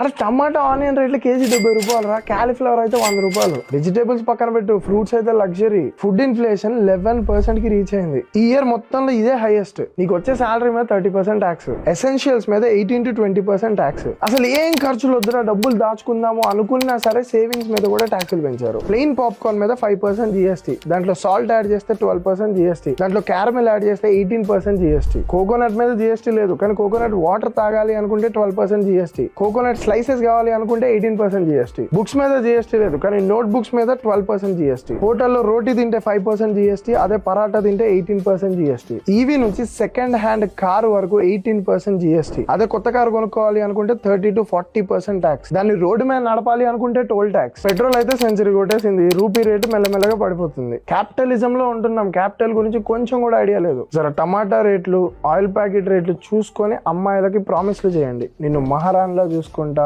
అరే టమాటా ఆనియన్ రేట్లు కేజీ డెబ్బై రూపాయలు రా. క్యాలీఫ్లవర్ అయితే వంద రూపాయలు. వెజిటేబుల్స్ పక్కన పెట్టు. ఫ్రూట్స్ అయితే లగ్జరీ ఫుడ్ ఇన్ఫ్లేషన్ లెవెన్ పర్సెంట్కి రీచ్ అయింది. ఈ ఇయర్ మొత్తంలో ఇదే హైయెస్ట్ నీకు వచ్చే సాలరీ మీద థర్టీ పర్సెంట్ ట్యాక్స్ ఎసెన్షియల్స్ మీద eighteen to twenty percent tax అసలు ఏం ఖర్చులు వద్దురా? డబ్బులు దాచుకుందాము అనుకున్నా సరే సేవింగ్స్ మీద కూడా ట్యాక్సులు పెంచారు. ప్లెయిన్ పాప్కార్న్ మీద ఫైవ్ పర్సెంట్ జిఎస్టీ దాంట్లో సాల్ట్ యాడ్ చేస్తే ట్వెల్వ్ పర్సెంట్ జిఎస్టీ దాంట్లో క్యారమెల్ యాడ్ చేస్తే ఎయిటీన్ పర్సెంట్ జిఎస్టీ కోకోనట్ మీద జిఎస్టీ లేదు. కానీ కోకోనట్ వాటర్ తాగాలి అనుకుంటే twelve percent GST coconut slices కావాలి అనుకుంటే ఎయిటీన్ పర్సెంట్ జిఎస్టీ బుక్స్ మీద జిఎస్టీ లేదు కానీ నోట్ బుక్స్ మీద ట్వెల్వ్ పర్సెంట్ జిఎస్టీ హోటల్లో రోటీ తింటే ఫైవ్ పర్సెంట్ జిఎస్టీ అదే పరాటా తింటే ఎయిటీన్ పర్సెంట్ జిఎస్టీ ఈవీ నుంచి సెకండ్ హ్యాండ్ కార్ వరకు ఎయిటీన్ పర్సెంట్ జిఎస్టీ అదే కొత్త కారు కొనుక్కోవాలి అనుకుంటే thirty to forty percent tax దాన్ని రోడ్డు మీద నడపాలి అనుకుంటే టోల్ ట్యాక్స్ పెట్రోల్ అయితే సెంచరీ కొట్టేసింది రూపీ రేటు మెల్లమెల్లగా పడిపోతుంది. క్యాపిటలిజం లో ఉంటున్నాం క్యాపిటల్ గురించి కొంచెం కూడా ఐడియా లేదు. జర టమాటా రేట్లు ఆయిల్ ప్యాకెట్ రేట్లు చూసుకొని అమ్మాయిలకి ప్రామిస్లు చేయండి. నిన్ను మహారాణిలా చూసుకుంటా.